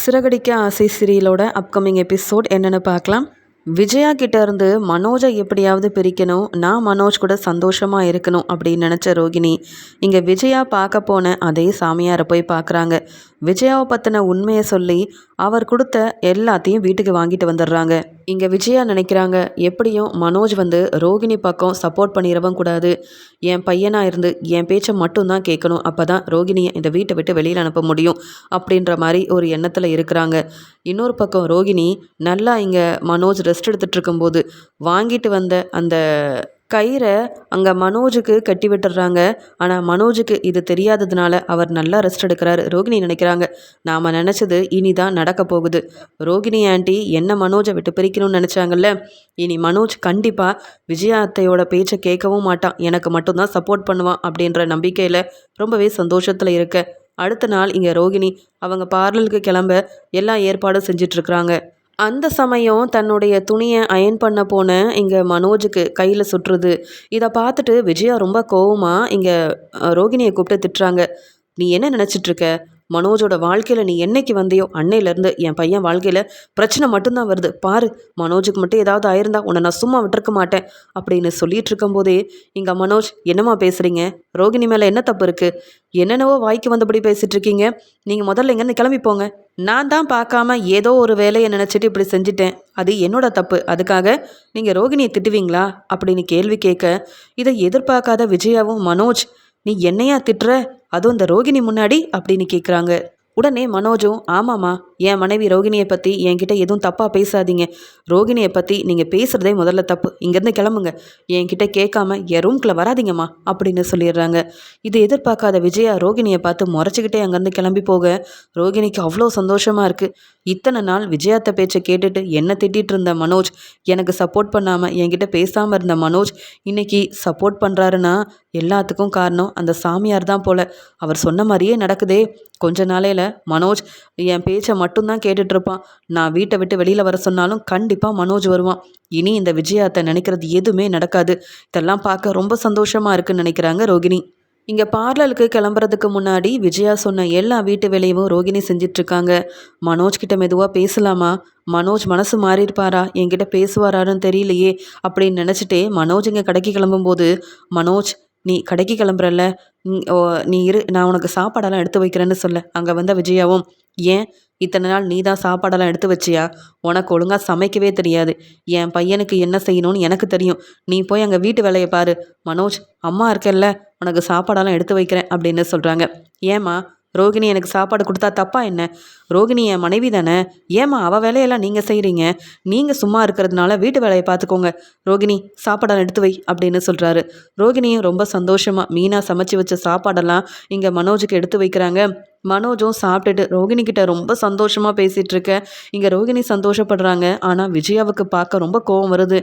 சிறகடிக்க ஆசை சீரியலோட upcoming episode என்னென்னு பார்க்கலாம். விஜயா கிட்ட இருந்து மனோஜை எப்படியாவது பிரிக்கணும் நான் மனோஜ் கூட சந்தோஷமாக இருக்கணும் அப்படின்னு நினச்ச ரோகிணி இங்கே விஜயா பார்க்க போன அதே சாமியாரை போய் பார்க்குறாங்க. விஜயாவை பற்றின உண்மையை சொல்லி அவர் கொடுத்த எல்லாத்தையும் வீட்டுக்கு வாங்கிட்டு வந்துடுறாங்க. இங்கே விஜயா நினைக்கிறாங்க எப்படியும் மனோஜ் வந்து ரோகிணி பக்கம் சப்போர்ட் பண்ணிடவும் கூடாது. என் பையனாக இருந்து என் பேச்சை மட்டும்தான் கேட்கணும். அப்போ தான் ரோகிணியை இந்த வீட்டை விட்டு வெளியில் அனுப்ப முடியும் அப்படின்ற மாதிரி ஒரு எண்ணத்தில் இருக்கிறாங்க. இன்னொரு பக்கம் ரோகிணி நல்லா இங்கே மனோஜ் ரெஸ்ட் எடுத்துகிட்டு இருக்கும்போது வாங்கிட்டு வந்த அந்த கயிறை அங்கே மனோஜுக்கு கட்டி விட்டுறாங்க. ஆனால் மனோஜுக்கு இது தெரியாததுனால அவர் நல்லா ரெஸ்ட் எடுக்கிறாரு. ரோகிணி நினைக்கிறாங்க நாம் நினச்சது இனி தான் நடக்க போகுது. ரோகிணி ஆண்டி என்ன மனோஜை விட்டு பிரிக்கணும்னு நினச்சாங்கல்ல? இனி மனோஜ் கண்டிப்பாக விஜயா அத்தையோட பேச்சை கேட்கவும் மாட்டான். எனக்கு மட்டும்தான் சப்போர்ட் பண்ணுவான் அப்படின்ற நம்பிக்கையில் ரொம்பவே சந்தோஷத்தில் இருக்க. அடுத்த நாள் இங்கே ரோகிணி அவங்க பார்லருக்கு கிளம்ப எல்லா ஏற்பாடும் செஞ்சிட்ருக்குறாங்க அந்த சமயம் தன்னுடைய துணியை அயன் பண்ண போன இங்கே மனோஜுக்கு கையில் சுற்றுது. இதை பார்த்துட்டு விஜயா ரொம்ப கோவமாக இங்கே ரோகிணியை கூப்பிட்டு திட்டுறாங்க. நீ என்ன நினச்சிட்ருக்க மனோஜோட வாழ்க்கையில் நீ என்னைக்கு வந்தியோ அன்னையிலேருந்து என் பையன் வாழ்க்கையில் பிரச்சனை மட்டும்தான் வருது. பாரு மனோஜுக்கு மட்டும் ஏதாவது ஆயிருந்தா உன்னை நான் சும்மா விட்டுருக்க மாட்டேன் அப்படின்னு சொல்லிட்டு இருக்கும்போதே இங்கே மனோஜ் என்னம்மா பேசுகிறீங்க ரோகிணி மேலே என்ன தப்பு இருக்குது என்னென்னவோ வாய்க்கு வந்தபடி பேசிகிட்டு இருக்கீங்க. நீங்கள் முதல்ல இங்கேருந்து கிளம்பி போங்க. நான் தான் பார்க்காம ஏதோ ஒரு வேலையை நினச்சிட்டு இப்படி செஞ்சுட்டேன். அது என்னோட தப்பு. அதுக்காக நீங்கள் ரோகிணியை திட்டுவீங்களா? அப்படின்னு கேள்வி கேட்க இதை எதிர்பார்க்காத விஜயாவும் மனோஜ் நீ என்னையா திட்டுற? அதுவும் இந்த ரோகிணி முன்னாடி அப்படின்னு கேட்குறாங்க உடனே மனோஜும் ஆமாம்மா என் மனைவி ரோகிணியை பற்றி என்கிட்ட எதுவும் தப்பாக பேசாதீங்க. ரோகிணியை பற்றி நீங்கள் பேசுகிறதே முதல்ல தப்பு. இங்கேருந்து கிளம்புங்க. என்கிட்ட கேட்காம என் ரூம்குள்ளே வராதிங்கம்மா அப்படின்னு சொல்லிடுறாங்க. இது எதிர்பார்க்காத விஜயா ரோகிணியை பார்த்து முறைச்சிக்கிட்டே அங்கேருந்து கிளம்பி போக ரோகிணிக்கு அவ்வளோ சந்தோஷமாக இருக்குது இத்தனை நாள் விஜயாத்த பேச்சை கேட்டுட்டு என்ன திட்டிகிட்டு இருந்த மனோஜ்? எனக்கு சப்போர்ட் பண்ணாமல் என்கிட்ட பேசாமல் இருந்த மனோஜ் இன்னைக்கு சப்போர்ட் பண்ணுறாருன்னா எல்லாத்துக்கும் காரணம் அந்த சாமியார் தான் போல். அவர் சொன்ன மாதிரியே நடக்குதே. கொஞ்ச நாளையில் மனோஜ் என் பேச்சை மட்டும்தான் கேட்டுட்ருப்பான் நான் வீட்டை விட்டு வெளியில் வர சொன்னாலும் கண்டிப்பாக மனோஜ் வருவான். இனி இந்த விஜயாத்தை நினைக்கிறது எதுவுமே நடக்காது. இதெல்லாம் பார்க்க ரொம்ப சந்தோஷமாக இருக்குன்னு நினைக்கிறாங்க ரோகிணி. இங்கே பார்லருக்கு கிளம்புறதுக்கு முன்னாடி விஜயா சொன்ன எல்லா வீட்டு வேலையும் ரோகிணி செஞ்சிட்ருக்காங்க. மனோஜ் கிட்ட மெதுவாக பேசலாமா? மனோஜ் மனசு மாறியிருப்பாரா? என்கிட்ட பேசுவாரான்னு தெரியலையே. அப்படின்னு நினச்சிட்டே மனோஜ் இங்கே கடைக்கு கிளம்பும்போது மனோஜ் நீ கடைக்கு கிளம்புறல்ல. நீ இரு. நான் உனக்கு சாப்பாடெல்லாம் எடுத்து வைக்கிறேன்னு சொல்ல. அங்கே வந்த விஜயாவும் ஏன்? இத்தனை நாள் நீ தான் சாப்பாடெல்லாம் எடுத்து வச்சியா? உனக்கு ஒழுங்காக சமைக்கவே தெரியாது. என் பையனுக்கு என்ன செய்யணும்னு எனக்கு தெரியும். நீ போய் அங்கே வீட்டு வேலையை பாரு. மனோஜ் அம்மா இருக்கல்ல உனக்கு சாப்பாடெல்லாம் எடுத்து வைக்கிறேன் அப்படின்னு சொல்கிறாங்க ஏம்மா ரோகிணி எனக்கு சாப்பாடு கொடுத்தா தப்பா என்ன? ரோகிணி என் மனைவி தானே? ஏம்மா அவள் வேலையெல்லாம் நீங்கள் செய்கிறீங்க நீங்கள் சும்மா இருக்கிறதுனால வீட்டு வேலையை பார்த்துக்கோங்க. ரோகிணி சாப்பாடெல்லாம் எடுத்து வை அப்படின்னு சொல்கிறாரு ரோகிணியும் ரொம்ப சந்தோஷமாக மீனாக சமைச்சு வச்ச சாப்பாடெல்லாம் இங்கே மனோஜுக்கு எடுத்து வைக்கிறாங்க. மனோஜும் சாப்பிட்டுட்டு ரோகிணி கிட்ட ரொம்ப சந்தோஷமாக பேசிகிட்டு இருக்க. இங்கே ரோகிணி சந்தோஷப்படுறாங்க. ஆனால் விஜயாவுக்கு பார்க்க ரொம்ப கோவம் வருது.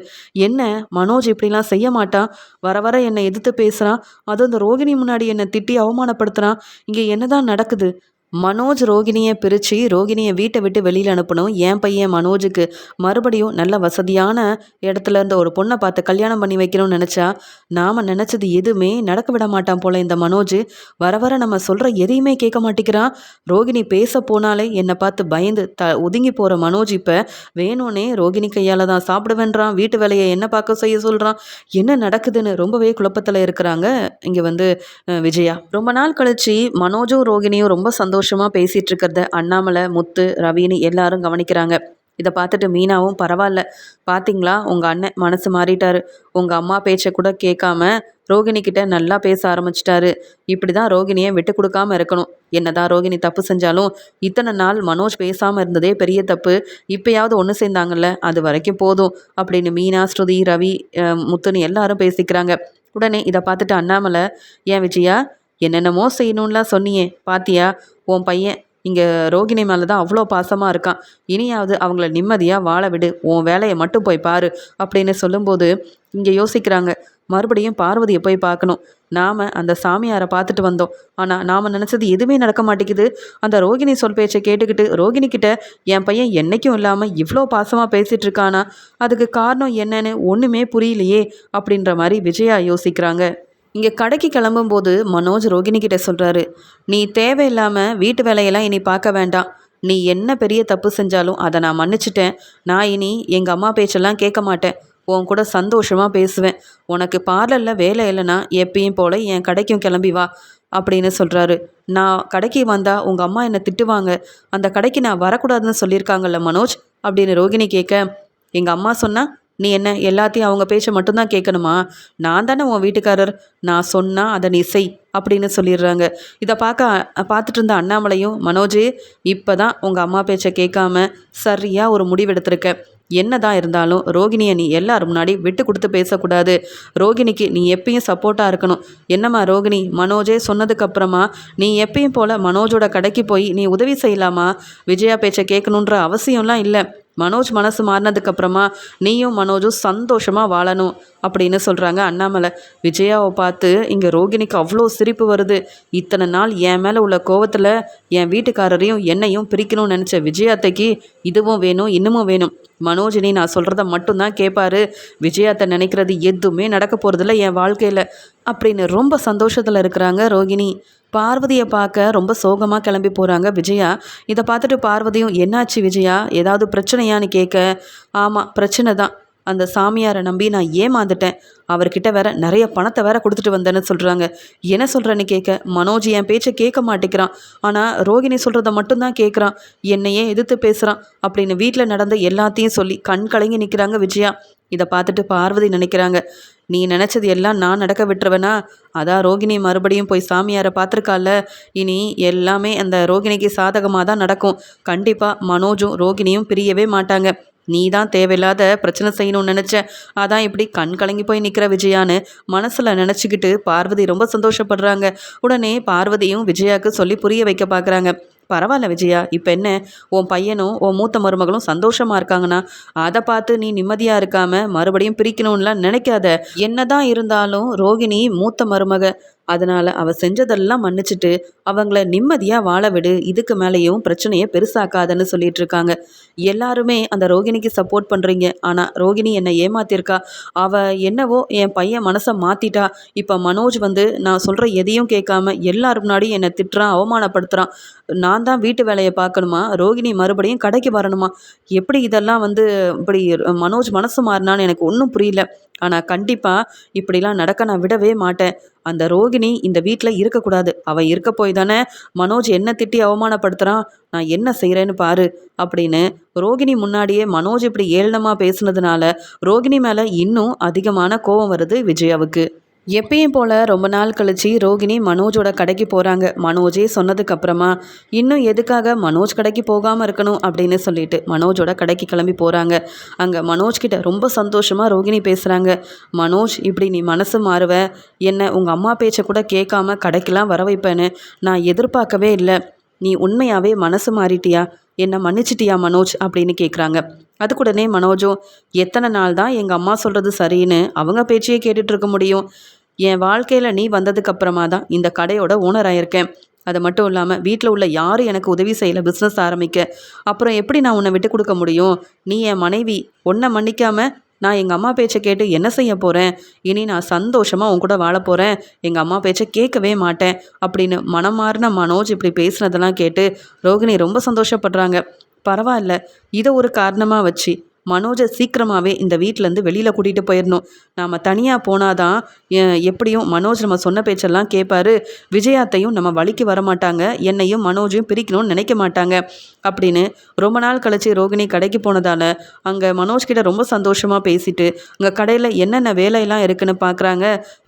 என்ன மனோஜ் இப்படிலாம் செய்ய மாட்டான் வர வர என்னை எதிர்த்து பேசுகிறான் அதுவும் இந்த ரோகிணி முன்னாடி என்னை திட்டி அவமானப்படுத்துகிறான் இங்கே என்னதான் நடக்குது? மனோஜ் ரோகிணியை பிரித்து ரோகிணியை வீட்டை விட்டு வெளியில் அனுப்பணும். என் பையன் மனோஜுக்கு மறுபடியும் நல்ல வசதியான இடத்துல இருந்த ஒரு பொண்ணை பார்த்து கல்யாணம் பண்ணி வைக்கணும்னு நினச்சா நாம் நினச்சது எதுவுமே நடக்க விட மாட்டான் போல் இந்த மனோஜ். வர வர நம்ம சொல்கிற எதையுமே கேட்க மாட்டேங்கிறான். ரோகிணி பேச போனாலே என்னை பார்த்து பயந்து த ஒதுங்கி போகிற மனோஜ் இப்போ வேணும்னே ரோகிணி கையால் தான் சாப்பிடுவேன்றான். வீட்டு வேலையை என்ன பார்க்க செய்ய சொல்கிறான் என்ன நடக்குதுன்னு ரொம்பவே குழப்பத்தில் இருக்கிறாங்க. இங்கே வந்து விஜயா. ரொம்ப நாள் கழித்து மனோஜும் ரோகிணியும் ரொம்ப சந்தோஷம் சந்தோஷமாக பேசிகிட்டு இருக்கிறத அண்ணாமலை முத்து ரவின்னு எல்லாரும் கவனிக்கிறாங்க. இதை பார்த்துட்டு மீனாவும் பரவாயில்ல பார்த்தீங்களா உங்கள் அண்ணன் மனசு மாறிட்டாரு. உங்கள் அம்மா பேச்சை கூட கேட்காம ரோகிணி கிட்ட நல்லா பேச ஆரம்பிச்சிட்டாரு. இப்படி தான் ரோகிணியை விட்டு கொடுக்காம இருக்கணும். என்னதான் ரோகிணி தப்பு செஞ்சாலும் இத்தனை நாள் மனோஜ் பேசாமல் இருந்ததே பெரிய தப்பு. இப்போயாவது ஒன்று சேர்ந்தாங்கல்ல அது வரைக்கும் போதும் அப்படின்னு மீனா ஸ்ருதி ரவி முத்துன்னு எல்லாரும் பேசிக்கிறாங்க. உடனே இதை பார்த்துட்டு அண்ணாமலை ஏன் விஜயா என்னென்னமோ செய்யணும்லாம் சொன்னியே. பாத்தியா? உன் பையன் இங்கே ரோகிணி மேலே தான் அவ்வளோ பாசமாக இருக்கான். இனியாவது அவங்கள நிம்மதியாக வாழ விடு. உன் வேலையை மட்டும் போய் பாரு அப்படின்னு சொல்லும்போது இங்கே யோசிக்கிறாங்க. மறுபடியும் பார்வதியை போய் பார்க்கணும். நாம் அந்த சாமியாரை பார்த்துட்டு வந்தோம். ஆனால் நாம் நினச்சது எதுவுமே நடக்க மாட்டேங்குது. அந்த ரோகிணி சொல் பேச்சை கேட்டுக்கிட்டு ரோகிணிக்கிட்ட என் பையன் என்றைக்கும் இல்லாமல் இவ்வளோ பாசமாக பேசிகிட்டு இருக்கானா? அதுக்கு காரணம் என்னன்னு ஒன்றுமே புரியலையே அப்படின்ற மாதிரி விஜயா யோசிக்கிறாங்க. இங்கே கடைக்கு கிளம்பும்போது மனோஜ் ரோகிணிக்கிட்ட சொல்கிறாரு நீ தேவையில்லாமல் வீட்டு வேலையெல்லாம் இனி பார்க்க வேண்டாம். நீ என்ன பெரிய தப்பு செஞ்சாலும் அதை நான் மன்னிச்சிட்டேன். நான் இனி எங்கள் அம்மா பேச்செல்லாம் கேட்க மாட்டேன். உன் கூட சந்தோஷமாக பேசுவேன். உனக்கு பார்லரில் வேலை இல்லைன்னா எப்பயும் போல் என் கடைக்கும் கிளம்பி வா அப்படின்னு சொல்கிறாரு நான் கடைக்கு வந்தால் உங்கள் அம்மா என்னை திட்டுவாங்க. அந்த கடைக்கு நான் வரக்கூடாதுன்னு சொல்லியிருக்காங்கல்ல மனோஜ்? அப்படின்னு ரோகிணி கேட்க எங்கள் அம்மா சொன்னால் நீ என்ன எல்லாத்தையும் அவங்க பேச்சை மட்டும்தான் கேட்கணுமா? நான் தானே உன் வீட்டுக்காரர். நான் சொன்னால் அதை நீ செய் அப்படின்னு சொல்லிடுறாங்க. இதை பார்க்க பார்த்துட்டு இருந்த அண்ணாமலையும் மனோஜே இப்போ தான் உங்கள் அம்மா பேச்சை கேட்காம சரியாக ஒரு முடிவெடுத்திருக்க. என்னதான் இருந்தாலும் ரோகிணியை நீ எல்லாரும் முன்னாடி விட்டு கொடுத்து பேசக்கூடாது. ரோகிணிக்கு நீ எப்பயும் சப்போர்ட்டாக இருக்கணும். என்னம்மா ரோகிணி மனோஜே சொன்னதுக்கப்புறமா நீ எப்பயும் போல் மனோஜோட கடைக்கு போய் நீ உதவி செய்யலாமா? விஜயா பேச்சை கேட்கணுன்ற அவசியம்லாம் இல்லை. மனோஜ் மனசு மாறினதுக்கப்புறமா நீயும் மனோஜும் சந்தோஷமாக வாழணும் அப்படின்னு சொல்கிறாங்க அண்ணாமலை. விஜயாவை பார்த்து இங்கே ரோகிணிக்கு அவ்வளோ சிரிப்பு வருது. இத்தனை நாள் என் மேலே உள்ள கோவத்தில் என் வீட்டுக்காரரையும் என்னையும் பிரிக்கணும்னு நினச்ச விஜயாத்தைக்கு இதுவும் வேணும் இன்னமும் வேணும். மனோஜினி நான் சொல்கிறத மட்டும்தான் கேட்பாரு விஜயாத்தை நினைக்கிறது எதுவுமே நடக்க போகிறதில்ல என் வாழ்க்கையில். அப்படின்னு ரொம்ப சந்தோஷத்தில் இருக்கிறாங்க ரோகிணி. பார்வதியை பார்க்க ரொம்ப சோகமாக கிளம்பி போகிறாங்க விஜயா. இதை பார்த்துட்டு பார்வதியும் என்னாச்சு விஜயா? ஏதாவது பிரச்சனையான்னு கேட்க? ஆமாம் பிரச்சனை தான். அந்த சாமியாரை நம்பி நான் ஏமாந்துட்டேன். அவர்கிட்ட வேற நிறைய பணத்தை வேற கொடுத்துட்டு வந்தேன்னு சொல்கிறாங்க என்ன சொல்கிறேன்னு கேட்க? மனோஜ் என் பேச்சை கேட்க மாட்டேங்கிறான். ஆனால் ரோகிணி சொல்கிறத மட்டும்தான் கேட்குறான். என்னையே எதிர்த்து பேசுகிறான் அப்படின்னு வீட்டில் நடந்த எல்லாத்தையும் சொல்லி கண் கலங்கி நிற்கிறாங்க விஜயா. இதை பார்த்துட்டு பார்வதி நினைக்கிறாங்க. நீ நினச்சது எல்லாம் நான் நடக்க விட்டுருவேனா? அதான் ரோகிணி மறுபடியும் போய் சாமியாரை பார்த்துருக்கால இனி எல்லாமே அந்த ரோகிணிக்கு சாதகமாக தான் நடக்கும். கண்டிப்பாக மனோஜும் ரோகிணியும் பிரியவே மாட்டாங்க. நீ தான் தேவையில்லாத பிரச்சனை செய்யணும்னு நினச்ச. அதான் இப்படி கண் கலங்கி போய் நிற்கிற விஜயான்னு மனசில் நினச்சிக்கிட்டு பார்வதி ரொம்ப சந்தோஷப்படுறாங்க. உடனே பார்வதியும் விஜயாவுக்கு சொல்லி புரிய வைக்க பார்க்குறாங்க பரவாயில்ல விஜயா இப்போ என்ன? உன் பையனும் உன் மூத்த மருமகளும் சந்தோஷமாக இருக்காங்கன்னா அதை பார்த்து நீ நிம்மதியாக இருக்காமல் மறுபடியும் பிரிக்கணும்லாம் நினைக்காத. என்னதான் இருந்தாலும் ரோகிணி மூத்த மருமக அதனால் அவள் செஞ்சதெல்லாம் மன்னிச்சுட்டு அவங்கள நிம்மதியாக வாழ விடு. இதுக்கு மேலேயும் பிரச்சனையை பெருசாக்காதன்னு சொல்லிட்டு இருக்காங்க. எல்லாருமே அந்த ரோகிணிக்கு சப்போர்ட் பண்ணுறீங்க ஆனால் ரோகிணி என்னை ஏமாத்திருக்கா? அவள் என்னவோ என் பையன் மனசை மாற்றிட்டா இப்போ மனோஜ் வந்து நான் சொல்கிற எதையும் கேட்காம எல்லாரும் முன்னாடி என்னை திட்டுறான் அவமானப்படுத்துகிறான் நான் தான் வீட்டு வேலையை பார்க்கணுமா? ரோகிணி மறுபடியும் கடைக்கு வரணுமா? எப்படி இதெல்லாம் வந்து இப்படி மனோஜ் மனசு மாறினான்னு எனக்கு ஒன்றும் புரியல. ஆனால் கண்டிப்பாக இப்படிலாம் நடக்க நான் விடவே மாட்டேன். அந்த ரோகிணி இந்த வீட்டில் இருக்கக்கூடாது. அவள் இருக்க போய் தானே மனோஜ் என்ன திட்டி அவமானப்படுத்துகிறான் நான் என்ன செய்கிறேன்னு பாரு அப்படின்னு ரோகிணி முன்னாடியே மனோஜ் இப்படி ஏளனமாக பேசுனதுனால ரோகிணி மேலே இன்னும் அதிகமான கோபம் வருது விஜயாவுக்கு. எப்பயும் போல் ரொம்ப நாள் கழிச்சு ரோகிணி மனோஜோட கடைக்கு போகிறாங்க மனோஜே சொன்னதுக்கு அப்புறமா இன்னும் எதுக்காக மனோஜ் கடைக்கு போகாமல் இருக்கணும்? அப்படின்னு சொல்லிட்டு மனோஜோட கடைக்கு கிளம்பி போகிறாங்க அங்கே மனோஜ் கிட்ட ரொம்ப சந்தோஷமாக ரோகிணி பேசுகிறாங்க மனோஜ் இப்படி நீ மனசு மாறுவ. என்ன உங்கள் அம்மா பேச்சை கூட கேட்காம கடைக்கெல்லாம் வர வைப்பேன்னு நான் எதிர்பார்க்கவே இல்லை. நீ உண்மையாகவே மனசு மாறிட்டியா? என்னை மன்னிச்சிட்டியா மனோஜ்? அப்படின்னு கேட்குறாங்க அதுக்குடனே மனோஜும் எத்தனை நாள் தான் எங்கள் அம்மா சொல்கிறது சரின்னு அவங்க பேச்சையே கேட்டுட்டு இருக்க முடியும். என் வாழ்க்கையில் நீ வந்ததுக்கப்புறமா தான் இந்த கடையோட ஓனர் ஆயிருக்கேன். அது மட்டும் இல்லாமல் வீட்டில் உள்ள யாரும் எனக்கு உதவி செய்யலை பிஸ்னஸ் ஆரம்பிக்க. அப்புறம் எப்படி நான் உன்னை விட்டு கொடுக்க முடியும்? நீ என் மனைவி. உன்னை மன்னிக்காமல் நான் எங்கள் அம்மா பேச்சை கேட்டு என்ன செய்ய போகிறேன் இனி நான் சந்தோஷமாக உன் கூட வாழ போகிறேன் எங்கள் அம்மா பேச்சை கேட்கவே மாட்டேன். அப்படின்னு மனம் மாறின மனோஜ் இப்படி பேசுனதெல்லாம் கேட்டு ரோகிணி ரொம்ப சந்தோஷப்படுறாங்க. பரவாயில்ல. இதை ஒரு காரணமாக வச்சு. மனோஜை சீக்கிரமாகவே இந்த வீட்டிலேருந்து வெளியில் கூட்டிகிட்டு போயிடணும் நாம் தனியாக போனாதான் எப்படியும் மனோஜ் நம்ம சொன்ன பேச்செல்லாம் கேட்பாரு விஜயாத்தையும் நம்ம வழிக்கு வரமாட்டாங்க. என்னையும் மனோஜையும் பிரிக்கணும்னு நினைக்க மாட்டாங்க. அப்படின்னு ரொம்ப நாள் கழிச்சு ரோகிணி கடைக்கு போனதால் அங்கே மனோஜ் கிட்ட ரொம்ப சந்தோஷமாக பேசிட்டு அங்கே கடையில் என்னென்ன வேலையெல்லாம் இருக்குன்னு பார்க்குறாங்க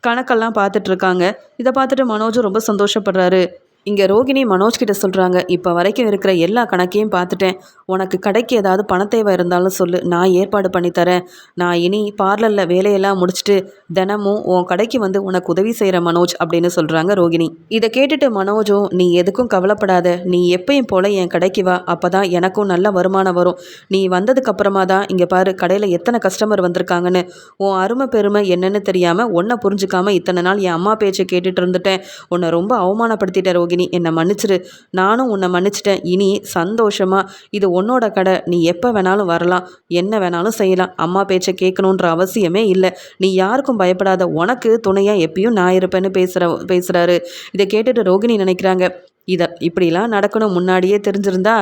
கணக்கெல்லாம் பார்த்துட்ருக்காங்க இதை பார்த்துட்டு மனோஜும் ரொம்ப சந்தோஷப்படுறாரு. இங்கே ரோகிணி மனோஜ் கிட்ட சொல்கிறாங்க இப்போ வரைக்கும் இருக்கிற எல்லா கணக்கையும் பார்த்துட்டேன். உனக்கு கடைக்கு ஏதாவது பணத்தேவை இருந்தாலும் சொல்லு நான் ஏற்பாடு பண்ணித்தரேன் நான் இனி பார்லரில் வேலையெல்லாம் முடிச்சுட்டு தினமும் உன் கடைக்கு வந்து உனக்கு உதவி செய்கிற மனோஜ் அப்படின்னு சொல்கிறாங்க ரோகிணி. இதை கேட்டுட்டு மனோஜும் நீ எதுக்கும் கவலைப்படாத நீ எப்பயும் போல் என் கடைக்கு வா அப்போ தான் எனக்கும் நல்ல வருமானம் வரும். நீ வந்ததுக்கப்புறமா தான் இங்கே பாரு கடையில் எத்தனை கஸ்டமர் வந்திருக்காங்கன்னு. உன் அருமை பெருமை என்னன்னு தெரியாமல் ஒன்றை புரிஞ்சுக்காமல் இத்தனை நாள் என் அம்மா பேச்சை கேட்டுட்டு இருந்துட்டேன். உன்னை ரொம்ப அவமானப்படுத்திட்டேன் ரோகிணி. ரோகிணி என்னை மன்னிச்சிரு. நானும் உன்னை மன்னிச்சிட்டேன். இனி சந்தோஷமாக இது உன்னோட கடை. நீ எப்போ வேணாலும் வரலாம். என்ன வேணாலும் செய்யலாம். அம்மா பேச்சை கேட்கணுன்ற அவசியமே இல்லை. நீ யாருக்கும் பயப்படாத. உனக்கு துணையாக எப்பயும் நான் இருப்பேன்னு பேசுகிற பேசுகிறாரு இதை கேட்டுட்டு ரோகிணி நினைக்கிறாங்க. இதை இப்படிலாம் நடக்கணும் முன்னாடியே தெரிஞ்சிருந்தா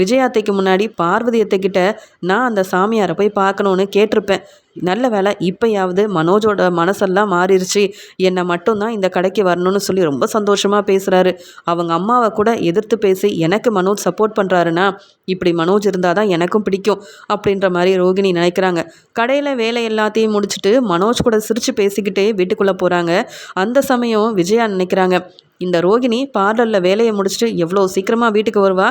விஜயாத்தைக்கு முன்னாடி பார்வதி அத்தைக்கிட்ட நான் அந்த சாமியாரை போய் பார்க்கணுன்னு கேட்டிருப்பேன். நல்ல வேலை இப்போயாவது மனோஜோட மனசெல்லாம் மாறிடுச்சு என்னை மட்டும்தான் இந்த கடைக்கு வரணும்னு சொல்லி ரொம்ப சந்தோஷமாக பேசுகிறாரு அவங்க அம்மாவை கூட எதிர்த்து பேசி எனக்கு மனோஜ் சப்போர்ட் பண்ணுறாருன்னா இப்படி மனோஜ் இருந்தால் தான் எனக்கும் பிடிக்கும் அப்படின்ற மாதிரி ரோகிணி நினைக்கிறாங்க. கடையில் வேலை எல்லாத்தையும் முடிச்சுட்டு மனோஜ் கூட சிரித்து பேசிக்கிட்டே வீட்டுக்குள்ளே போகிறாங்க அந்த சமயம் விஜயா நினைக்கிறாங்க இந்த ரோகிணி பார்லரில் வேலையை முடிச்சுட்டு எவ்வளோ சீக்கிரமாக வீட்டுக்கு வருவா?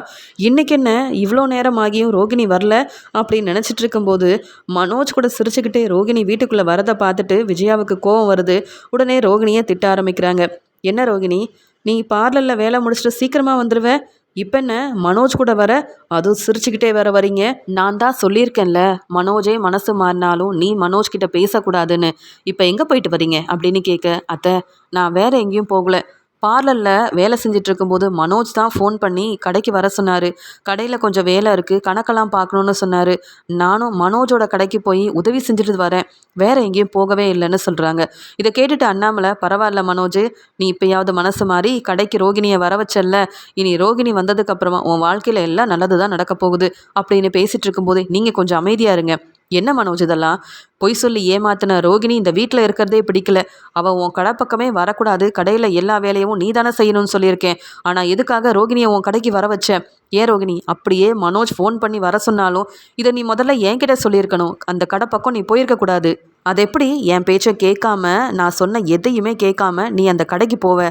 இன்றைக்கி என்ன இவ்வளோ நேரம் ஆகியும் ரோகிணி வரல அப்படின்னு நினச்சிட்டு இருக்கும்போது மனோஜ் கூட சிரிச்சுக்கிட்டே ரோகிணி வீட்டுக்குள்ளே வரதை பார்த்துட்டு விஜயாவுக்கு கோவம் வருது. உடனே ரோகிணியை திட்ட ஆரம்பிக்கிறாங்க. என்ன ரோகிணி நீ பார்லரில் வேலை முடிச்சுட்டு சீக்கிரமாக வந்துடுவேன் இப்போ என்ன மனோஜ் கூட வர? அதுவும் சிரிச்சுக்கிட்டே வேற வரீங்க. நான் தான் சொல்லியிருக்கேன்ல மனோஜே மனசு மாறினாலும் நீ மனோஜ் கிட்ட பேசக்கூடாதுன்னு. இப்போ எங்கே போயிட்டு வரீங்க அப்படின்னு கேட்க அத்தை நான் வேற எங்கேயும் போகல. பார்லரில் வேலை செஞ்சிட்ருக்கும்போது மனோஜ் தான் ஃபோன் பண்ணி கடைக்கு வர சொன்னார். கடையில் கொஞ்சம் வேலை இருக்குது கணக்கெல்லாம் பார்க்கணுன்னு சொன்னார். நானும் மனோஜோட கடைக்கு போய் உதவி செஞ்சுட்டு வரேன். வேற எங்கேயும் போகவே இல்லைன்னு சொல்கிறாங்க இதை கேட்டுட்டு அண்ணாமலை பரவாயில்ல மனோஜ் நீ இப்போயாவது மனசு மாறி கடைக்கு ரோகிணியை வர வச்சல்ல. இனி ரோகிணி வந்ததுக்கப்புறமா உன் வாழ்க்கையில் எல்லாம் நல்லது தான் நடக்க போகுது. அப்படின்னு பேசிகிட்டு இருக்கும்போது நீங்கள் கொஞ்சம் அமைதியாக இருங்க. என்ன மனோஜ் இதெல்லாம்? பொய் சொல்லி ஏமாத்தின ரோகிணி இந்த வீட்டில் இருக்கிறதே பிடிக்கல. அவள் உன் கடை பக்கமே வரக்கூடாது. கடையில் எல்லா வேலையும் நீ தானே செய்யணும்னு சொல்லியிருக்கேன். ஆனால் எதுக்காக ரோகிணியை உன் கடைக்கு வர வச்சேன் ஏன் ரோகிணி? அப்படியே மனோஜ் ஃபோன் பண்ணி வர சொன்னாலும் இதை நீ முதல்ல என்கிட்ட சொல்லியிருக்கணும். அந்த கடை பக்கம் நீ போயிருக்கக்கூடாது அது எப்படி? என் பேச்சை கேட்காம நான் சொன்ன எதையுமே கேட்காம நீ அந்த கடைக்கு போவ.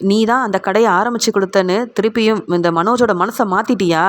நீ தான் அந்த கடையை ஆரம்பித்து கொடுத்தன்னு திருப்பியும் இந்த மனோஜோட மனசை மாற்றிட்டியா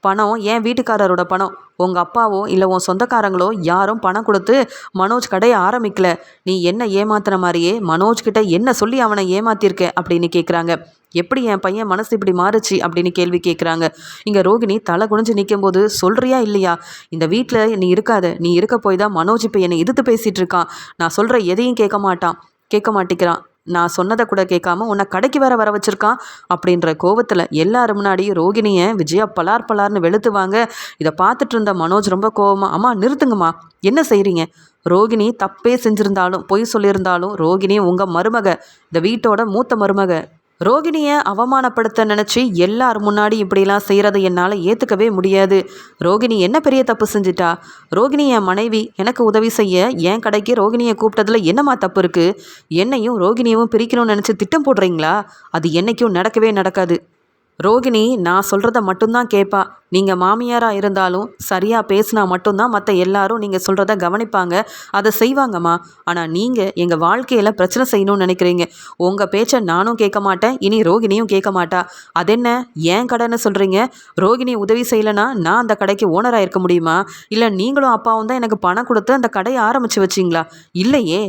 பணம் என் வீட்டுக்காரரோட பணம் உங்கள் அப்பாவோ இல்லை உன் சொந்தக்காரங்களோ யாரும் பணம் கொடுத்து மனோஜ் கடையை ஆரம்பிக்கல. நீ என்ன ஏமாத்துற மாதிரியே மனோஜ்கிட்ட என்ன சொல்லி அவனை ஏமாத்திருக்க அப்படின்னு கேட்குறாங்க எப்படி என் பையன் மனசு இப்படி மாறுச்சு அப்படின்னு கேள்வி கேட்குறாங்க இங்கே ரோகிணி தலை குனிஞ்சு நிற்கும்போது சொல்கிறியா இல்லையா? இந்த வீட்டில் நீ இருக்காத. நீ இருக்க போய் தான் மனோஜ் இப்போ என்னை எதிர்த்து பேசிகிட்டு இருக்கான். நான் சொல்கிற எதையும் கேட்க மாட்டான். கேட்க மாட்டேங்கிறான் நான் சொன்னதை கூட கேட்காம உன்னை கடைக்கு வேற வர வச்சிருக்கான் அப்படின்ற கோவத்தில் எல்லாரும் முன்னாடியும் ரோகிணியை விஜயா பலார் பலார்னு வெளுத்துவாங்க. இதை பார்த்துட்டு இருந்த மனோஜ் ரொம்ப கோவமா அம்மா நிறுத்துங்கம்மா. என்ன செய்கிறீங்க ரோகிணி தப்பே செஞ்சுருந்தாலும் பொய் சொல்லியிருந்தாலும் ரோகிணி உங்கள் மருமக இந்த வீட்டோட மூத்த மருமக ரோகிணியை அவமானப்படுத்த நினச்சி எல்லார் முன்னாடி இப்படிலாம் செய்கிறத என்னால் ஏற்றுக்கவே முடியாது. ரோகிணி என்ன பெரிய தப்பு செஞ்சிட்டா? ரோகிணி என் மனைவி எனக்கு உதவி செய்ய என் கடைக்கு ரோகிணியை கூப்பிட்டதில் என்னம்மா தப்பு இருக்குது என்னையும் ரோகிணியவும் பிரிக்கணும்னு நினச்சி திட்டம் போடுறீங்களா? அது என்றைக்கும் நடக்கவே நடக்காது. ரோகிணி நான் சொல்கிறத மட்டும்தான் கேட்பா நீங்கள் மாமியாராக இருந்தாலும் சரியாக பேசினா மட்டும்தான் மற்ற எல்லாரும் நீங்கள் சொல்கிறத கவனிப்பாங்க. அதை செய்வாங்கம்மா. ஆனால் நீங்கள் எங்கள் வாழ்க்கையில் பிரச்சனை செய்யணும்னு நினைக்கிறீங்க. உங்கள் பேச்சை நானும் கேட்க மாட்டேன் இனி ரோகிணியும் கேட்க மாட்டா. அதென்ன? ஏன் கடைன்னு சொல்கிறீங்க ரோகிணி உதவி செய்யலைன்னா நான் அந்த கடைக்கு ஓனராக இருக்க முடியுமா? இல்லை நீங்களும் அப்பாவும் தான் எனக்கு பணம் கொடுத்து அந்த கடையை ஆரம்பித்து வச்சிங்களா? இல்லையே.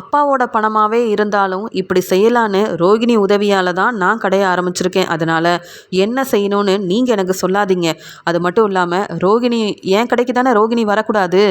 அப்பாவோட பணமாகவே இருந்தாலும் இப்படி செய்யலான்னு ரோகிணி உதவியால் தான் நான் கடையை ஆரம்பிச்சிருக்கேன். அதனால் என்ன செய்யணும்னு நீங்கள் எனக்கு சொல்லாதீங்க. அது மட்டும் இல்லாமல் ரோகிணி என் கடைக்கு தானே ரோகிணி வரக்கூடாது.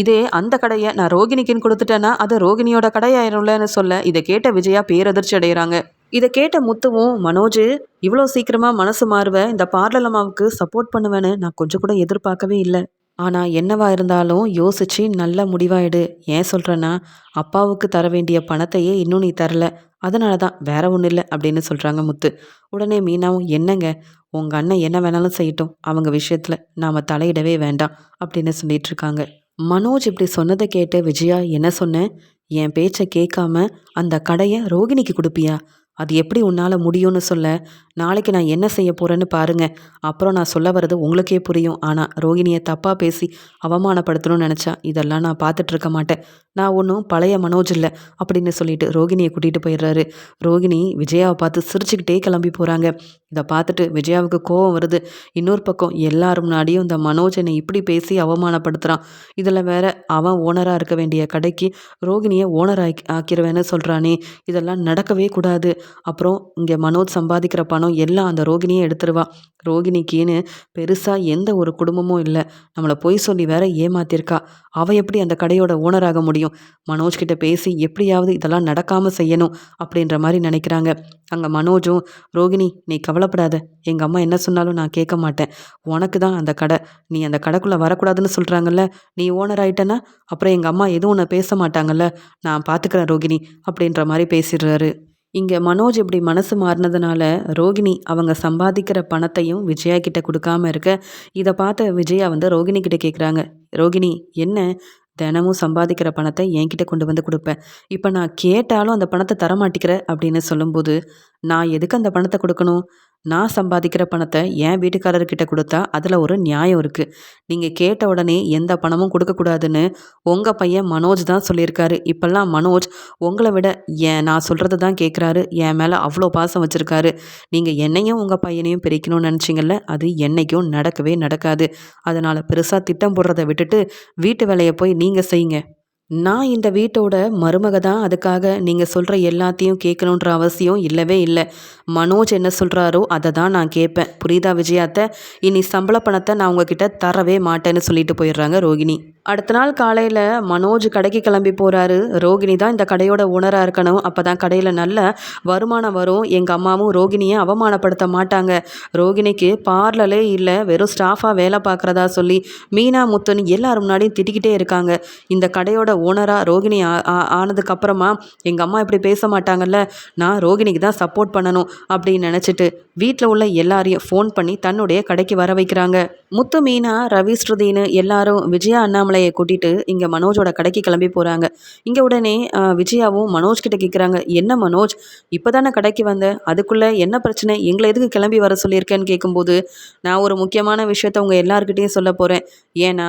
இதே அந்த கடையை நான் ரோகிணிக்குன்னு கொடுத்துட்டேன்னா அது ரோகிணியோட கடையாயிரும்லன்னு சொல்ல இதை கேட்ட விஜயா பேரதிர்ச்சி அடைகிறாங்க. இதை கேட்ட முத்துவும் மனோஜ் இவ்வளோ சீக்கிரமாக மனசு மாறுவ. இந்த பார்லலம்மாவுக்கு சப்போர்ட் பண்ணுவேன்னு நான் கொஞ்சம் கூட எதிர்பார்க்கவே இல்லை. ஆனால் என்னவா இருந்தாலும் யோசித்து நல்ல முடிவாயிடு. ஏன் சொல்கிறேன்னா அப்பாவுக்கு தர வேண்டிய பணத்தையே இன்னும் நீ தரல. அதனால தான் வேற ஒன்றும் இல்லை அப்படின்னு சொல்கிறாங்க முத்து. உடனே மீனாவும் என்னங்க? உங்கள் அண்ணன் என்ன வேணாலும் செய்யட்டும். அவங்க விஷயத்தில் நாம் தலையிடவே வேண்டாம். அப்படின்னு சொல்லிட்டு இருக்காங்க. மனோஜ் இப்படி சொன்னதை கேட்டு விஜயா என்ன சொன்னேன் என் பேச்சை கேட்காம அந்த கடையை ரோகிணிக்கு கொடுப்பியா? அது எப்படி உன்னால் முடியும்னு சொல்ல? நாளைக்கு நான் என்ன செய்ய போகிறேன்னு பாருங்க. அப்புறம் நான் சொல்ல வர்றது உங்களுக்கே புரியும். ஆனால் ரோகிணியை தப்பாக பேசி அவமானப்படுத்தணும்னு நினச்சா இதெல்லாம் நான் பார்த்துட்டு இருக்க மாட்டேன். நான் ஒன்றும் பழைய மனோஜ் இல்லை அப்படின்னு சொல்லிட்டு ரோகிணியை கூட்டிகிட்டு போயிடுறாரு. ரோகிணி விஜயாவை பார்த்து சிரிச்சுக்கிட்டே கிளம்பி போகிறாங்க இதை பார்த்துட்டு விஜயாவுக்கு கோவம் வருது. இன்னொரு பக்கம் எல்லாரும் முன்னாடியும் இந்த மனோஜ் என்னை இப்படி பேசி அவமானப்படுத்துகிறான் இதில் வேற அவன் ஓனராக இருக்க வேண்டிய கடைக்கு ரோகிணியை ஓனர் ஆக்கி ஆக்கிடுவேன்னு சொல்கிறானே இதெல்லாம் நடக்கவே கூடாது. அப்புறம் இங்கே மனோஜ் சம்பாதிக்கிற பணம் எல்லாம் அந்த ரோகிணியே எடுத்துருவா. ரோகிணிக்கின்னு பெருசாக எந்த ஒரு குடும்பமும் இல்லை. நம்மளை பொய் சொல்லி வேற ஏமாத்திருக்கா. அவள் எப்படி அந்த கடையோட ஓனராக முடியும்? மனோஜ் கிட்ட பேசி எப்படியாவது இதெல்லாம் நடக்காமல் செய்யணும் அப்படின்ற மாதிரி நினைக்கிறாங்க. அங்கே மனோஜும் ரோகிணி நீ கவலைப்படாத. எங்கள் அம்மா என்ன சொன்னாலும் நான் கேட்க மாட்டேன். உனக்கு தான் அந்த கடை. நீ அந்த கடைக்குள்ளே வரக்கூடாதுன்னு சொல்கிறாங்கல்ல நீ ஓனர் ஆயிட்டனா அப்புறம் எங்கள் அம்மா எதுவும் உன்னை பேச மாட்டாங்கல்ல. நான் பார்த்துக்கிறேன் ரோகிணி அப்படின்ற மாதிரி பேசிடுறாரு. இங்கே மனோஜ் இப்படி மனசு மாறினதுனால ரோகிணி அவங்க சம்பாதிக்கிற பணத்தையும் விஜயா கிட்ட கொடுக்காம இருக்க இதை பார்த்த விஜயா வந்து ரோகிணி கிட்ட கேட்குறாங்க ரோகிணி என்ன? தினமும் சம்பாதிக்கிற பணத்தை என்கிட்ட கொண்டு வந்து கொடுப்பேன் இப்போ நான் கேட்டாலும் அந்த பணத்தை தரமாட்டிக்கிற? அப்படின்னு சொல்லும்போது நான் எதுக்கு அந்த பணத்தை கொடுக்கணும்? நான் சம்பாதிக்கிற பணத்தை என் வீட்டுக்காரர்கிட்ட கொடுத்தா அதில் ஒரு நியாயம் இருக்குது நீங்கள் கேட்ட உடனே எந்த பணமும் கொடுக்கக்கூடாதுன்னு உங்கள் பையன் மனோஜ் தான் சொல்லியிருக்காரு. இப்போல்லாம் மனோஜ் உங்களை விட ஏன் நான் சொல்கிறது தான் கேட்குறாரு என் மேலே அவ்வளோ பாசம் வச்சுருக்காரு. நீங்கள் என்னையும் உங்கள் பையனையும் பிரிக்கணும்னு நினச்சிங்கல்ல அது என்னைக்கும் நடக்கவே நடக்காது. அதனால் பெருசாக திட்டம் போடுறதை விட்டுட்டு வீட்டு வேலையை போய் நீங்கள் செய்யுங்க. நான் இந்த வீட்டோட மருமக தான். அதுக்காக நீங்கள் சொல்கிற எல்லாத்தையும் கேட்கணுன்ற அவசியம் இல்லவே இல்லை. மனோஜ் என்ன சொல்கிறாரோ அதை தான் நான் கேட்பேன். புரியுதா விஜயாத்த? இனி சம்பள பணத்தை நான் உங்ககிட்ட தரவே மாட்டேன்னு சொல்லிட்டு போயிடுறாங்க ரோகிணி. அடுத்த நாள் காலையில் மனோஜ் கடைக்கு கிளம்பி போகிறாரு ரோகிணி தான் இந்த கடையோட ஓனராக இருக்கணும். அப்போ தான் கடையில் நல்ல வருமானம் வரும். எங்கள் அம்மாவும் ரோகிணியை அவமானப்படுத்த மாட்டாங்க. ரோகிணிக்கு பார்லரே இல்லை. வெறும் ஸ்டாஃபாக வேலை பார்க்குறதா சொல்லி மீனா முத்துன்னு எல்லாரும் முன்னாடியும் திட்டிக்கிட்டே இருக்காங்க. இந்த கடையோட ஓனராக ரோகிணி ஆனதுக்கப்புறமா எங்கள் அம்மா இப்படி பேச மாட்டாங்கல்ல நான் ரோகிணிக்கு தான் சப்போர்ட் பண்ணணும் அப்படின்னு நினச்சிட்டு வீட்டில் உள்ள எல்லாரையும் ஃபோன் பண்ணி தன்னுடைய கடைக்கு வர வைக்கிறாங்க. முத்து மீனா ரவி ஸ்ருதின்னு எல்லாரும் விஜயா அண்ணாமலையை கூட்டிகிட்டு இங்கே மனோஜோட கடைக்கு கிளம்பி போகிறாங்க இங்கே உடனே விஜயாவும் மனோஜ் கிட்ட கேட்குறாங்க என்ன மனோஜ் இப்போ தானே கடைக்கு வந்தேன் அதுக்குள்ளே என்ன பிரச்சனை? எங்களை எதுக்கு கிளம்பி வர சொல்லியிருக்கேன்னு கேட்கும்போது நான் ஒரு முக்கியமான விஷயத்த உங்கள் எல்லாருக்கிட்டேயும் சொல்ல போகிறேன் ஏன்னா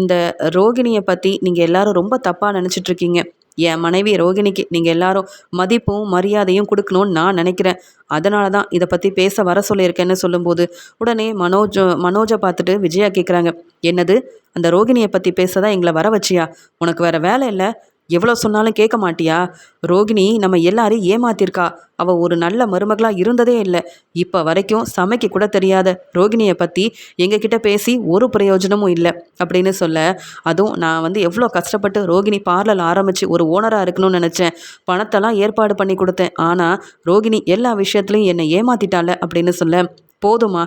இந்த ரோகிணியை பற்றி நீங்கள் எல்லாரும் ரொம்ப தப்பாக நினச்சிட்ருக்கீங்க. என் மனைவி ரோகிணிக்கு நீங்கள் எல்லாரும் மதிப்பும் மரியாதையும் கொடுக்கணும்னு நான் நினைக்கிறேன். அதனால தான் இதை பற்றி பேச வர சொல்லியிருக்கேன்னு சொல்லும்போது உடனே மனோஜ் மனோஜை பார்த்துட்டு விஜயா கேட்குறாங்க என்னது? அந்த ரோகிணியை பற்றி பேச தான் எங்களை வர வச்சியா? உனக்கு வேறு வேலை இல்லை? எவ்வளோ சொன்னாலும் கேட்க மாட்டியா? ரோகிணி நம்ம எல்லாரையும் ஏமாத்திருக்கா. அவள் ஒரு நல்ல மருமகளாக இருந்ததே இல்லை. இப்போ வரைக்கும் சமைக்க கூட தெரியாத ரோகிணியை பற்றி எங்ககிட்ட பேசி ஒரு பிரயோஜனமும் இல்லை அப்படின்னு சொல்ல அதுவும் நான் வந்து எவ்வளோ கஷ்டப்பட்டு ரோகிணி பார்லர் ஆரம்பித்து ஒரு ஓனராக இருக்கணும்னு நினச்சேன். பணத்தெல்லாம் ஏற்பாடு பண்ணி கொடுத்தேன். ஆனால் ரோகிணி எல்லா விஷயத்துலையும் என்னை ஏமாத்திட்டால அப்படின்னு சொல்ல போதுமா?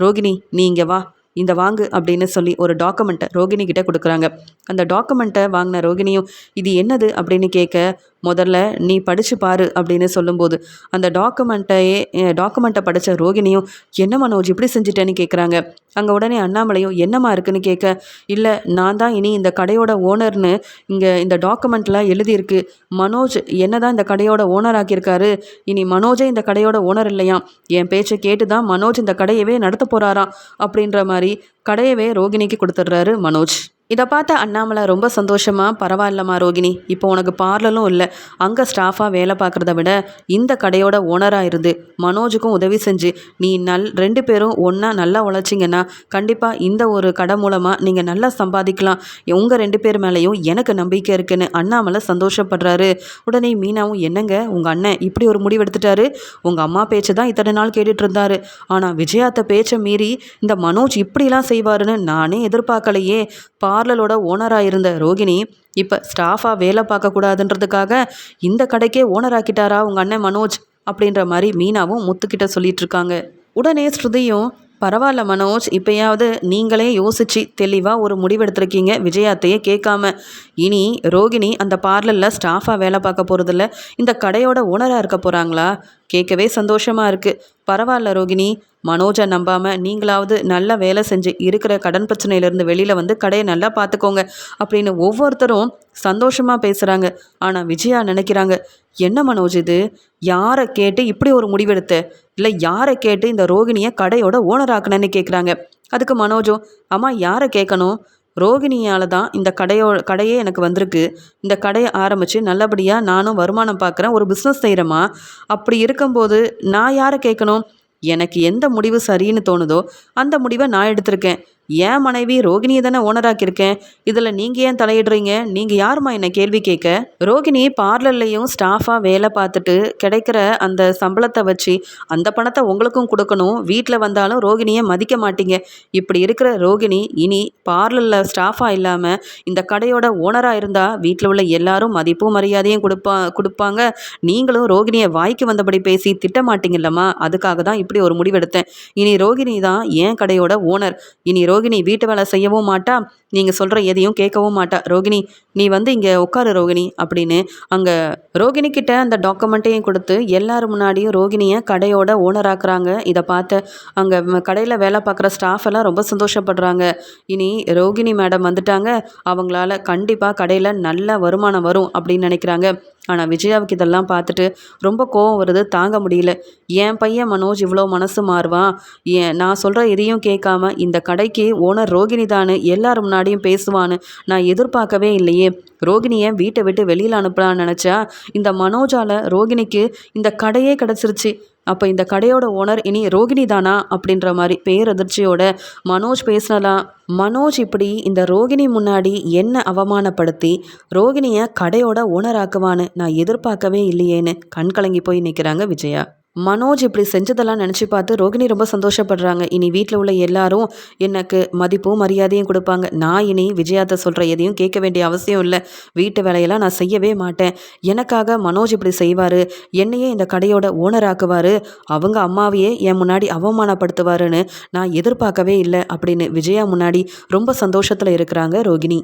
ரோகிணி நீ இங்கே வா. இந்த வாங்கு அப்படின்னு சொல்லி ஒரு டாக்குமெண்ட்டை ரோகிணி கிட்ட கொடுக்குறாங்க. அந்த டாக்குமெண்ட்டை வாங்கின ரோகிணியும் இது என்னது அப்படின்னு கேட்க முதல்ல நீ படித்து பாரு அப்படின்னு சொல்லும்போது அந்த டாக்குமெண்ட்டையே டாக்குமெண்ட்டை படித்த ரோகிணியும் என்ன மனோஜ் இப்படி செஞ்சுட்டேன்னு கேட்குறாங்க அங்கே உடனே அண்ணாமலையும் என்னம்மா இருக்குன்னு கேட்க இல்லை நான் தான் இனி இந்த கடையோட ஓனர்னு இங்கே இந்த டாக்குமெண்ட்டில் எழுதியிருக்கு. மனோஜ் என்ன தான் இந்த கடையோட ஓனர் ஆக்கியிருக்காரு. இனி மனோஜே இந்த கடையோட ஓனர் இல்லையாம் என் பேச்சை கேட்டு தான் மனோஜ் இந்த கடையவே நடத்த போகிறாராம் அப்படின்ற மாதிரி கடையவே ரோகிணிக்கு கொடுத்துட்றாரு மனோஜ். இதை பார்த்த அண்ணாமலை ரொம்ப சந்தோஷமா பரவாயில்லம்மா ரோகிணி இப்போ உனக்கு பார்லரும் இல்லை. அங்கே ஸ்டாஃபாக வேலை பார்க்குறத விட இந்த கடையோட ஓனராக இருந்து மனோஜுக்கும் உதவி செஞ்சு நீ நல் ரெண்டு பேரும் ஒன்றா நல்லா உழைச்சிங்கன்னா கண்டிப்பாக இந்த ஒரு கடை மூலமாக நீங்கள் நல்லா சம்பாதிக்கலாம். உங்கள் ரெண்டு பேர் மேலேயும் எனக்கு நம்பிக்கை இருக்குன்னு அண்ணாமலை சந்தோஷப்படுறாரு. உடனே மீனாவும் என்னங்க? உங்கள் அண்ணன் இப்படி ஒரு முடிவு எடுத்துட்டாரு? உங்கள் அம்மா பேச்சு தான் இத்தனை நாள் கேட்டுட்டு இருந்தாரு ஆனால் விஜயாத்த பேச்சை மீறி இந்த மனோஜ் இப்படிலாம் செய்வாருன்னு நானே எதிர்பார்க்கலையே. பா பார்லரோட ஓனராக இருந்த ரோகிணி இப்போ ஸ்டாஃபாக வேலை பார்க்கக்கூடாதுன்றதுக்காக இந்த கடைக்கே ஓனராக்கிட்டாரா உங்கள் அண்ணன் மனோஜ் அப்படின்ற மாதிரி மீனாவும் முத்துக்கிட்ட சொல்லிட்டு இருக்காங்க உடனே ஸ்ருதியும் பரவாயில்ல மனோஜ் இப்போயாவது நீங்களே யோசிச்சு தெளிவாக ஒரு முடிவெடுத்திருக்கீங்க விஜயாத்தையே கேட்காம. இனி ரோகிணி அந்த பார்லரில் ஸ்டாஃபாக வேலை பார்க்க போகிறதில்ல இந்த கடையோட ஓனராக இருக்க போகிறாங்களா கேட்கவே சந்தோஷமாக இருக்குது பரவாயில்ல ரோகிணி மனோஜை நம்பாமல் நீங்களாவது நல்லா வேலை செஞ்சு இருக்கிற கடன் பிரச்சனையிலேருந்து வெளியில் வந்து கடையை நல்லா பார்த்துக்கோங்க அப்படின்னு ஒவ்வொருத்தரும் சந்தோஷமாக பேசுகிறாங்க ஆனால் விஜயா நினைக்கிறாங்க என்ன மனோஜ் இது? யாரை கேட்டு இப்படி ஒரு முடிவெடுத்த? இல்லை யாரை கேட்டு இந்த ரோகிணியை கடையோட ஓனர் ஆக்கணுன்னு கேட்குறாங்க அதுக்கு மனோஜோ அம்மா யாரை கேட்கணும் ரோகிணியால் தான் இந்த கடையோ கடையே எனக்கு வந்திருக்கு. இந்த கடையை ஆரம்பித்து நல்லபடியாக நானும் வருமானம் பார்க்குறேன். ஒரு பிஸ்னஸ் செய்கிறேம்மா அப்படி இருக்கும்போது நான் யாரை கேட்கணும்? எனக்கு எந்த முடிவு சரின்னு தோணுதோ அந்த முடிவை நான் எடுத்திருக்கேன். ஏன் மனைவி ரோகிணியை தானே ஓனராக்கியிருக்கேன் இதில் நீங்கள் ஏன் தலையிடுறீங்க? நீங்கள் யாருமா என்னை கேள்வி கேட்க? ரோகிணி பார்லர்லேயும் ஸ்டாஃபாக வேலை பார்த்துட்டு கிடைக்கிற அந்த சம்பளத்தை வச்சு அந்த பணத்தை உங்களுக்கும் கொடுக்கணும். வீட்டில் வந்தாலும் ரோகிணியை மதிக்க மாட்டீங்க. இப்படி இருக்கிற ரோகிணி இனி பார்லரில் ஸ்டாஃபாக இல்லாமல் இந்த கடையோட ஓனராக இருந்தால் வீட்டில் உள்ள எல்லாரும் மதிப்பும் மரியாதையும் கொடுப்பா கொடுப்பாங்க. நீங்களும் ரோகிணியை வாய்க்கு வந்தபடி பேசி திட்ட மாட்டீங்கல்லம்மா அதுக்காக தான் இப்படி ஒரு முடிவெடுத்தேன். இனி ரோகிணி தான் என் கடையோட ஓனர் இனி ரோகிணி ரோகிணி வீட்டு வேலை செய்யவும் மாட்டா நீங்கள் சொல்கிற எதையும் கேட்கவும் மாட்டா. ரோகிணி நீ வந்து இங்கே உட்காரு ரோகிணி அப்படின்னு அங்கே ரோகிணிக்கிட்ட அந்த டாக்குமெண்ட்டையும் கொடுத்து எல்லாரும் முன்னாடியும் ரோகிணியை கடையோட ஓனர் ஆக்குறாங்க. இதை பார்த்து அங்கே கடையில் வேலை பார்க்குற ஸ்டாஃப் எல்லாம் ரொம்ப சந்தோஷப்படுறாங்க. இனி ரோகிணி மேடம் வந்துட்டாங்க. அவங்களால கண்டிப்பாக கடையில் நல்ல வருமானம் வரும் அப்படின்னு நினைக்கிறாங்க. ஆனால் விஜயாவுக்கு இதெல்லாம் பார்த்துட்டு ரொம்ப கோவம் வருது. தாங்க முடியல. என் பையன் மனோஜ் இவ்வளோ மனசு மாறுவான். ஏன் நான் சொல்கிற எதையும் கேட்காம இந்த கடைக்கு ஓனர் ரோகிணி தானு எல்லார் முன்னாடியும் பேசுவான்னு நான் எதிர்பார்க்கவே இல்லையே. ரோகிணியை வீட்டை விட்டு வெளியில் அனுப்பலான்னு நினச்சா? இந்த மனோஜால் ரோகிணிக்கு இந்த கடையே கிடச்சிருச்சு. அப்போ இந்த கடையோட ஓனர் இனி ரோகிணி தானா அப்படின்ற மாதிரி பேரதிர்ச்சியோட மனோஜ் பேசினலாம் மனோஜ் இப்படி இந்த ரோகிணி முன்னாடி என்ன அவமானப்படுத்தி ரோகிணியை கடையோட ஓனர் ஆக்குவான்னு நான் எதிர்பார்க்கவே இல்லையேன்னு கண்கலங்கி போய் நிற்கிறாங்க விஜயா. மனோஜ் இப்படி செஞ்சதெல்லாம் நினச்சி பார்த்து ரோகிணி ரொம்ப சந்தோஷப்படுறாங்க. இனி வீட்டில் உள்ள எல்லாரும் எனக்கு மதிப்பும் மரியாதையும் கொடுப்பாங்க. நான் இனி விஜயாத்தை சொல்கிற எதையும் கேட்க வேண்டிய அவசியம் இல்லை. வீட்டு வேலையெல்லாம் நான் செய்யவே மாட்டேன். எனக்காக மனோஜ் இப்படி செய்வார். என்னையே இந்த கடையோட ஓனர் ஆக்குவார். அவங்க அம்மாவையே என் முன்னாடி அவமானப்படுத்துவாருன்னு நான் எதிர்பார்க்கவே இல்லை அப்படின்னு விஜயா முன்னாடி ரொம்ப சந்தோஷத்தில் இருக்கிறாங்க ரோகிணி.